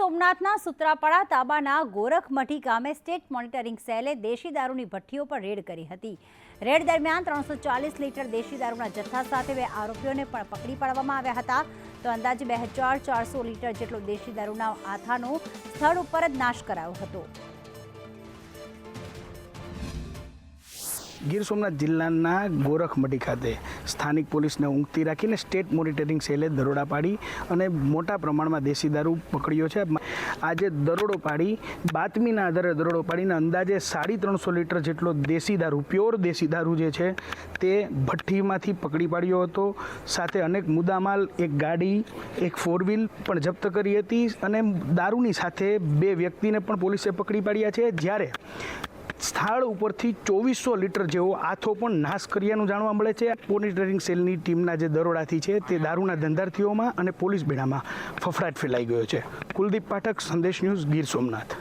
સોમનાથના સુત્રાપાડા તાબાના ગોરખમઠી ગામે state monitoring સેલે દેશી દારૂની ભઠ્ઠીઓ પર રેડ કરી હતી. રેડ દરમિયાન ત્રણસો ચાલીસ લીટર દેશી દારૂના જથ્થા સાથે બે આરોપીઓને પણ પકડી પાડવામાં આવ્યા હતા. તો અંદાજે બે હજાર ચારસો લીટર જેટલો દેશી દારૂના આથાનો સ્થળ ઉપર જ નાશ કરાયો હતો. ગીર સોમનાથ જિલ્લાના ગોરખમઢી ખાતે સ્થાનિક પોલીસને ઊંઘતી રાખીને સ્ટેટ મોનિટરિંગ સેલે દરોડા પાડી અને મોટા પ્રમાણમાં દેશી દારૂ પકડ્યો છે. આજે દરોડો પાડી, બાતમીના આધારે દરોડો પાડીને અંદાજે સાડી ત્રણસો લીટર જેટલો દેશી દારૂ, પ્યોર દેશી દારૂ જે છે તે ભઠ્ઠીમાંથી પકડી પાડ્યો હતો. સાથે અનેક મુદ્દામાલ, એક ગાડી, એક ફોર વ્હીલ પણ જપ્ત કરી હતી અને દારૂની સાથે બે વ્યક્તિને પણ પોલીસે પકડી પાડ્યા છે. જ્યારે સ્થળ ઉપરથી ચોવીસો લીટર જેવો આથો પણ નાશ કર્યાનું જાણવા મળે છે. મોનિટરિંગ સેલની ટીમના જે દરોડાથી છે તે દારૂના ધંધાર્થીઓમાં અને પોલીસ બેડામાં ફફડાટ ફેલાઈ ગયો છે. કુલદીપ પાઠક, સંદેશ ન્યૂઝ ગીર સોમનાથ.